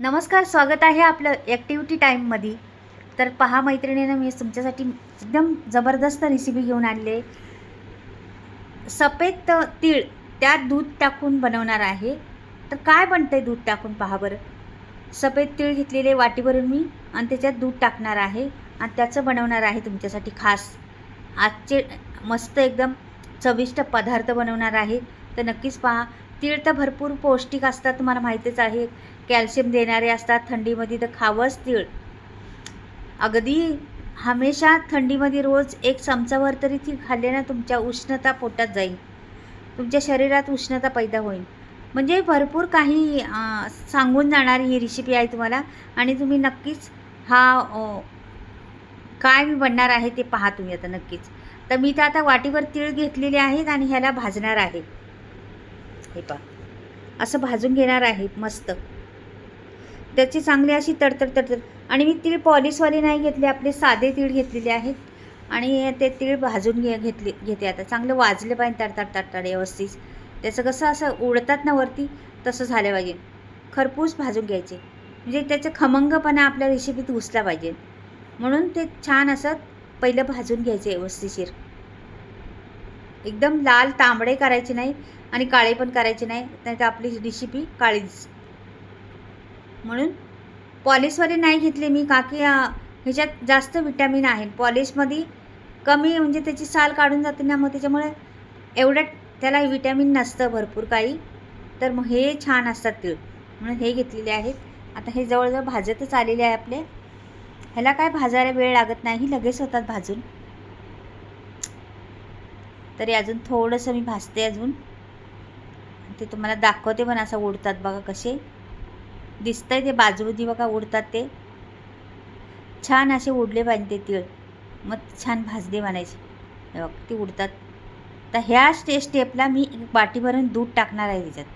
नमस्कार स्वागत आहे आपलं ॲक्टिव्हिटी टाईममध्ये तर पहा मैत्रिणीनं मी तुमच्यासाठी एकदम जबरदस्त रेसिपी घेऊन आणले. सफेद तीळ त्यात दूध टाकून बनवणार आहे. तर काय बनतं आहे दूध टाकून पहा बरं. सफेद तीळ घेतलेले वाटीभरून मी आणि त्याच्यात दूध टाकणार आहे आणि त्याचं बनवणार आहे तुमच्यासाठी खास. आजचे मस्त एकदम चविष्ट पदार्थ बनवणार आहे. तर नक्कीच पहा तीळ तर भरपूर पौष्टिक असतात तुम्हाला माहितीच आहे. कॅल्शियम देणारे असतात थंडीमध्ये तर खावंच तीळ. अगदी हमेशा थंडीमध्ये रोज एक चमचाभर तरी ती खाल्ले ना तुमच्या उष्णता पोटात जाईल. तुमच्या शरीरात उष्णता पैदा होईल. म्हणजे भरपूर काही सांगून जाणारी ही रेसिपी आहे तुम्हाला. आणि तुम्ही नक्कीच हा काय मी बनणार आहे ते पहा तुम्ही आता नक्कीच. तर मी तर आता वाटीवर तीळ घेतलेले आहेत आणि ह्याला भाजणार आहे. हे पहा. असं भाजून घेणार आहे मस्त. त्याची चांगली अशी तडतड तडतड. आणि मी तीळ पॉलिशवाले नाही घेतले आपले साधे तीळ घेतलेले आहेत आणि ते तीळ भाजून घे घेतले घेते आता. चांगलं वाजले पाहिजे तडतड तडतड व्यवस्थित. त्याचं कसं असं उडतात ना वरती तसं झालं पाहिजे. खरपूस भाजून घ्यायचे. म्हणजे त्याचं खमंगपणा आपल्या रेसिपीत घुसला पाहिजे. म्हणून ते छान असं पहिलं भाजून घ्यायचे व्यवस्थिशीर एकदम लाल तांबडे करायचे नाही आणि काळे पण करायचे नाही नाही तर आपली रेसिपी काळीच. म्हणून पॉलिशवाले नाही घेतले मी का की ह्याच्यात जास्त विटॅमिन आहे. पॉलिशमध्ये कमी म्हणजे त्याची साल काढून जाते ना मग त्याच्यामुळे एवढं त्याला विटॅमिन नसतं भरपूर काही. तर मग हे छान असतात तीळ म्हणून हे घेतलेले आहेत. आता हे जवळजवळ भाजतच आलेले आहे आपले. ह्याला काय भाजायला वेळ लागत नाही लगेच होतात भाजून. तरी अजून थोडंसं मी भाजते अजून. ते तुम्हाला दाखवते पण असं ओढतात बघा कसे. दिसतंय ते बाजूदी बघा उडतात ते. छान असे उडले पाहिजे ते तिळ. मग छान भाजले म्हणायचे. बघ ते उडतात. तर ह्या स्टे स्टेपला मी एक बाटीभरून दूध टाकणार आहे त्याच्यात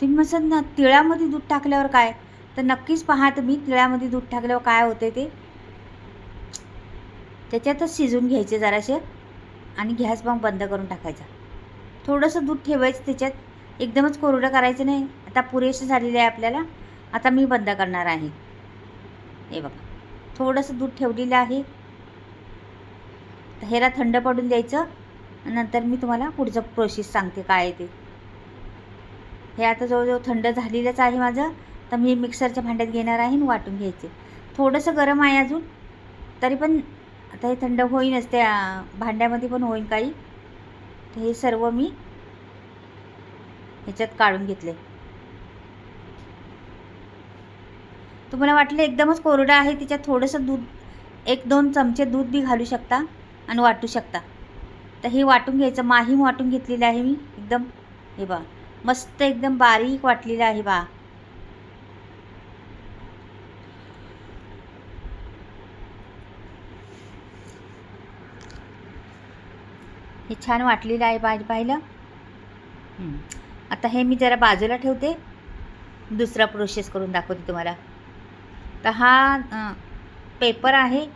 तुम्ही म्हणसाल ना तिळामध्ये दूध टाकल्यावर काय? तर नक्कीच पहा तुम्ही तिळामध्ये दूध टाकल्यावर काय होते ते. त्याच्यातच शिजून घ्यायचे जरासे आणि गॅस मग बंद करून टाकायचा. थोडंसं दूध ठेवायचं त्याच्यात. एकदमच कोरडं करायचं नाही. आता पुरेसे झालेले आहे आपल्याला. आता मी बंद करणार आहे. हे बघा. थोडंसं दूध ठेवलेलं आहे. तर ह्याला थंड पडून द्यायचं. नंतर मी तुम्हाला पुढचं प्रोसेस सांगते काय ते. हे आता जवळजवळ थंड झालेलंच आहे माझं. तर मी मिक्सरच्या भांड्यात घेणार आहे आणि वाटून घ्यायचे. थोडंसं गरम आहे अजून. तरी पण आता हे थंड होईनच. त्या भांड्यामध्ये पण होईन काही. तर हे सर्व मी ह्याच्यात काढून घेतले तुम्हाला वाटलं एकदमच कोरडं आहे त्याच्यात थोडंसं दूध एक दोन चमचे दूध बी घालू शकता आणि वाटू शकता. तर हे वाटून घ्यायचं माहीम वाटून घेतलेलं आहे मी एकदम. हे बा मस्त एकदम बारीक वाटलेलं आहे बा. हे छान वाटलेलं आहे बाज पाहिलं. आता हे मी जरा बाजूला ठेवते. दुसरा प्रोसेस करून दाखवते तुम्हाला. तर हा पेपर आहे.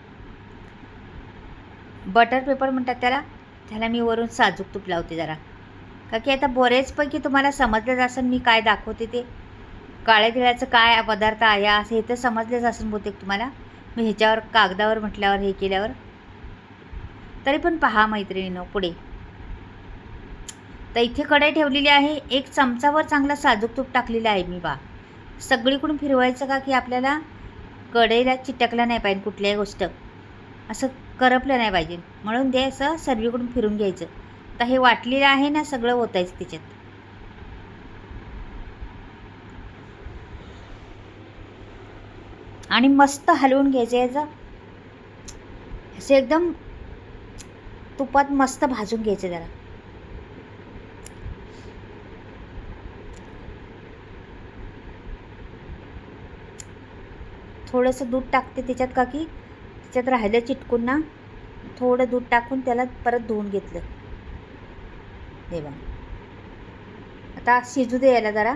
बटर पेपर म्हणतात त्याला. त्याला मी वरून साजूक तूप लावते जरा. का की आता बरेचपैकी तुम्हाला समजलंच असेल मी काय दाखवते ते. काळ्या तिळाचं काय पदार्थ आहे असं हे तर समजलेच असेल बहुतेक तुम्हाला. मी ह्याच्यावर कागदावर म्हटल्यावर हे केल्यावर. तरी पण पहा मैत्रिणीनं पुढे. तर इथे कढई ठेवलेली आहे. एक चमचावर चांगला साजूक तूप टाकलेलं आहे मी बा सगळीकडून फिरवायचं का की आपल्याला? कढईला चिटकलं नाही पाहिजे कुठल्याही गोष्ट. असं करपलं नाही पाहिजे. म्हणून ते असं सर्वीकडून फिरून घ्यायचं. तर हे वाटलेलं आहे ना सगळं ओतायचं त्याच्यात. आणि मस्त हलवून घ्यायचं याचं. असं एकदम तुपात मस्त भाजून घ्यायचं जरा थोडंसं दूध टाकते त्याच्यात का की त्याच्यात राहिलं चिटकून ना थोडं दूध टाकून त्याला परत धुवून घेतलं. हे बघा आता शिजू दे याला जरा.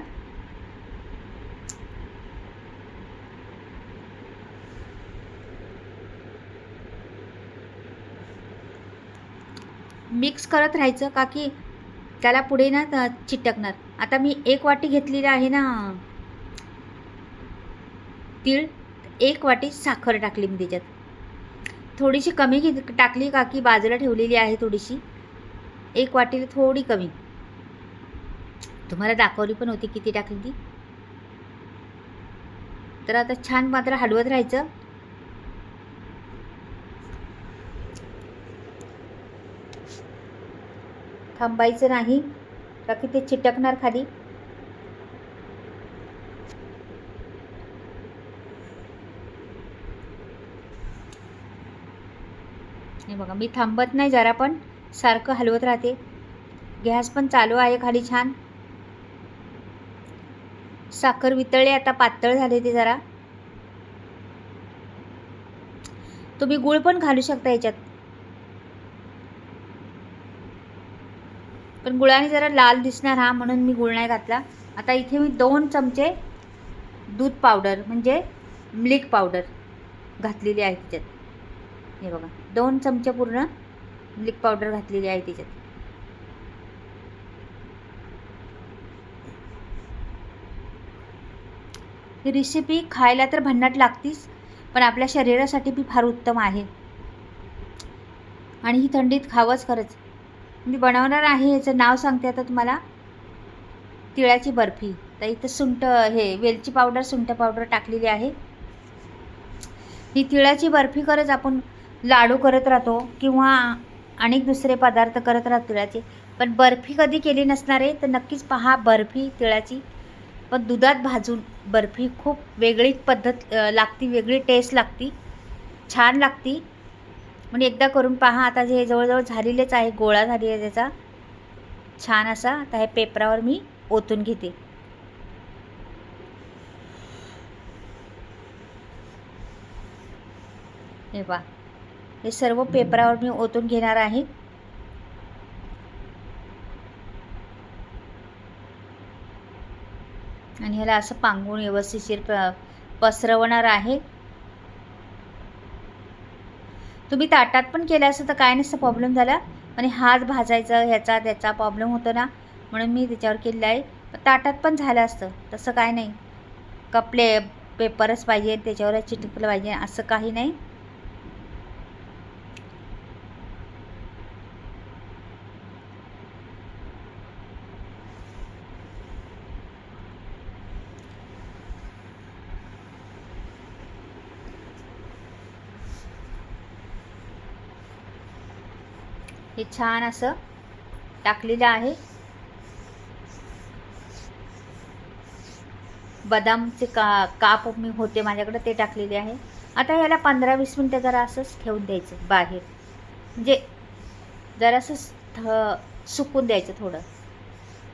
मिक्स करत राहायचं का की त्याला पुढे ना चिटकणार. आता मी एक वाटी घेतलेली आहे ना तीळ. एक वाटी साखर टाकली मी त्याच्यात. थोडीशी कमी घे टाकली का की बाजूला ठेवलेली आहे थोडीशी. एक वाटीला थोडी कमी. तुम्हाला दाखवली पण होती किती टाकली ती. तर आता छान मात्र हलवत राहायचं. थांबायचं नाही. बाकी ते चिटकणार खाली. नाही बघा. मी थांबत नाही जरा पण. सारखं हलवत राहते. गॅस पण चालू आहे खाली छान. साखर वितळली आता पातळ झाले ते जरा. तुम्ही गुळ पण घालू शकता याच्यात. पण गुळाने जरा लाल दिसणार हा म्हणून मी गुळ नाही घातला. आता इथे मी दोन चमचे दूध पावडर म्हणजे मिल्क पावडर घातलेली आहे त्याच्यात. हे बघा. दोन चमचे पूर्ण मिल्क पावडर घातलेली आहे त्याच्यात. ही रेसिपी खायला तर भन्नाट लागतीच पण आपल्या शरीरासाठी बी फार उत्तम आहे. आणि ही थंडीत खावंच खरंच. मी बनवणार आहे याचं नाव सांगते आता तुम्हाला. तिळाची बर्फी. तर इथं सुंट हे वेलची पावडर सुंठ पावडर टाकलेली आहे. ही तिळाची बर्फी खरंच आपण लाडू करत राहतो किंवा अनेक दुसरे पदार्थ करत राहतो तिळाचे. पण बर्फी कधी केली नसणार आहे तर नक्कीच पहा बर्फी तिळाची. पण दुधात भाजून बर्फी खूप वेगळी पद्धत लागती वेगळी टेस्ट लागती. छान लागती. म्हणजे एकदा करून पहा आता जे जवळजवळ झालेलेच आहे गोळा झाली आहे त्याचा. छान असा आता हे पेपरावर मी ओतून घेते. हे पहा. हे सर्व पेपरावर मी ओतून घेणार आहे. आणि ह्याला असं पांगून व्यवस्थितशीर प पसरवणार आहे. तुम्ही ताटात पण केलं असं तर काय नसतं प्रॉब्लेम झाला. आणि हात भाजायचा ह्याचा त्याचा प्रॉब्लेम होतो ना. म्हणून मी त्याच्यावर केलेलं आहे. ताटात पण झालं असतं. तसं काय नाही. कपले पेपरच पाहिजे त्याच्यावर चिटकलं पाहिजे असं काही नाही. छान असं टाकलेलं आहे. बदामचे का काप मी होते माझ्याकडे ते टाकलेले आहे. आता ह्याला पंधरा वीस मिनटं जरा असंच ठेवून द्यायचं बाहेर. म्हणजे जरासं थ सुकून द्यायचं थोडं.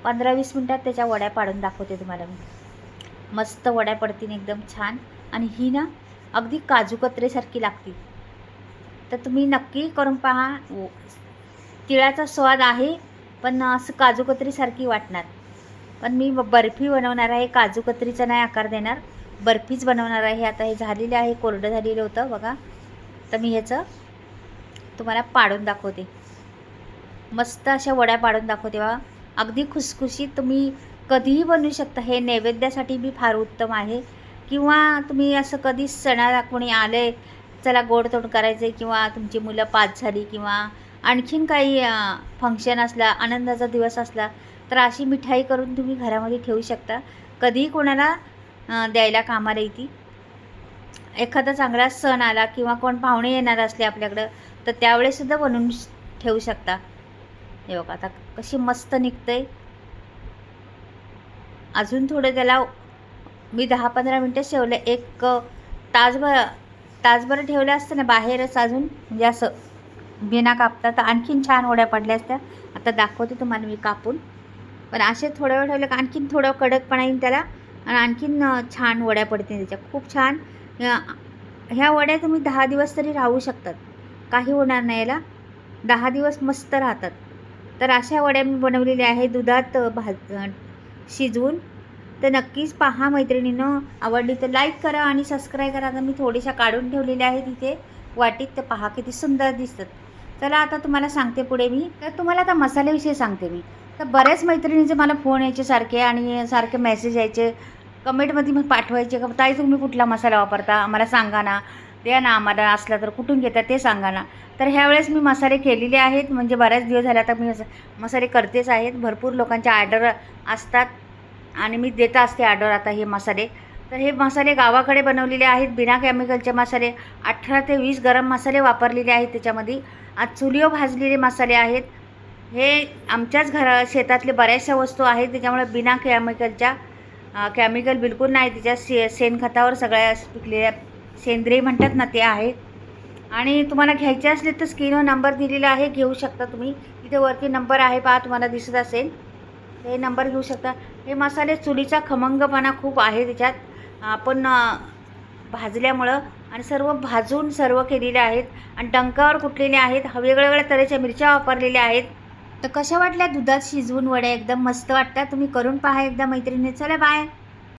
पंधरा वीस मिनटात त्याच्या वड्या पाडून दाखवते तुम्हाला मी. मस्त वड्या पडतील एकदम छान. आणि ही ना अगदी काजू कत्रेसारखी लागते तर तुम्ही नक्की करून पहा. व- तिळाचा स्वाद आहे पण असं काजूकत्रीसारखी वाटणार. पण मी ब- बर्फी बनवणार आहे काजूकत्रीचा नाही आकार देणार. बर्फीच बनवणार आहे. आता हे झालेले आहे कोरडं झालेलं होतं बघा. तर मी ह्याचं तुम्हाला पाडून दाखवते. मस्त अशा वड्या पाडून दाखवते बघा. अगदी खुसखुशीत तुम्ही कधीही बनवू शकता. हे नैवेद्यासाठी बी फार उत्तम आहे. किंवा तुम्ही असं कधी सणाला कोणी आले चला गोड तोंड करायचं किंवा तुमची मुलं पाच झाली किंवा आणखीन काही फंक्शन असला आनंदाचा दिवस असला तर अशी मिठाई करून तुम्ही घरामध्ये ठेवू शकता. कधीही कोणाला द्यायला कामाला येते एखादा चांगला सण आला किंवा कोण पाहुणे येणार असले आपल्याकडं तर त्यावेळेसुद्धा बनवून ठेवू शकता. हे बघा आता कशी मस्त निघतंय. अजून थोडं त्याला मी दहा पंधरा मिनटं ठेवलं एक तासभर तासभर ठेवलं असतं ना बाहेरच अजून म्हणजे असं. बिना कापता. तर आणखीन छान वड्या पडल्या असत्या. आता दाखवते तुम्हाला मी कापून. पण असे थोड्या वेळ ठेवलं का आणखीन थोडं कडकपणा येईल त्याला. आणि आणखीन छान वड्या पडतील त्याच्या. खूप छान ह्या ह्या वड्या तुम्ही दहा दिवस तरी राहू शकतात. काही होणार नाही याला. दहा दिवस मस्त राहतात. तर अशा वड्या मी बनवलेल्या आहे दुधात भाज शिजवून. तर नक्कीच पहा मैत्रिणीनं. आवडली तर लाईक करा आणि सबस्क्राईब करा. आता मी थोड्याशा काढून ठेवलेल्या आहेत तिथे वाटीत तर पहा किती सुंदर दिसतात. चला आता तुम्हाला सांगते पुढे मी. तर तुम्हाला आता मसाल्याविषयी सांगते मी. तर बऱ्याच मैत्रिणींचे मला फोन यायचे सारखे आणि सारखे मेसेज यायचे कमेंटमध्ये मग पाठवायचे का ताई तुम्ही कुठला मसाला वापरता? आम्हाला सांगा ना. द्या ना आम्हाला असला तर कुठून घेता ते सांगा ना. तर ह्यावेळेस मी मसाले केलेले आहेत. म्हणजे बऱ्याच दिवस झाले आता मी असं मसाले करतेच आहेत. भरपूर लोकांचे ऑर्डर असतात आणि मी देत असते ऑर्डर आता हे मसाले. तर हे मसाले गावाकडे बनवलेले आहेत. बिना केमिकलचे मसाले अठरा ते वीस गरम मसाले वापरलेले आहेत त्याच्यामध्ये. आज चुलीवर भाजलेले मसाले आहेत. हे आमच्याच घरा शेतातले बऱ्याचशा वस्तू आहेत. त्याच्यामुळे बिना केमिकलच्या केमिकल बिलकुल नाही. त्याच्या से शेणखतावर सगळ्या पिकलेल्या सेंद्रिय म्हणतात ना ते आहे. आणि तुम्हाला घ्यायचे असले तर स्क्रीनवर नंबर दिलेला आहे. घेऊ शकता तुम्ही. इथे वरती नंबर आहे पहा तुम्हाला दिसत असेल. हे नंबर घेऊ शकता. हे मसाले चुलीचा खमंगपणा खूप आहे त्याच्यात. आपण भाजल्यामुळं आणि सर्व भाजून सर्व केलेले आहेत आणि डंकावर कुटलेले आहेत वेगळ्या वेगळ्या तऱ्हेच्या मिरच्या वापरलेल्या आहेत. तर कशा वाटल्या दुधात शिजवून वड्या? एकदम मस्त वाटतात. तुम्ही करून पहा एकदा मैत्रिणी. चला बाय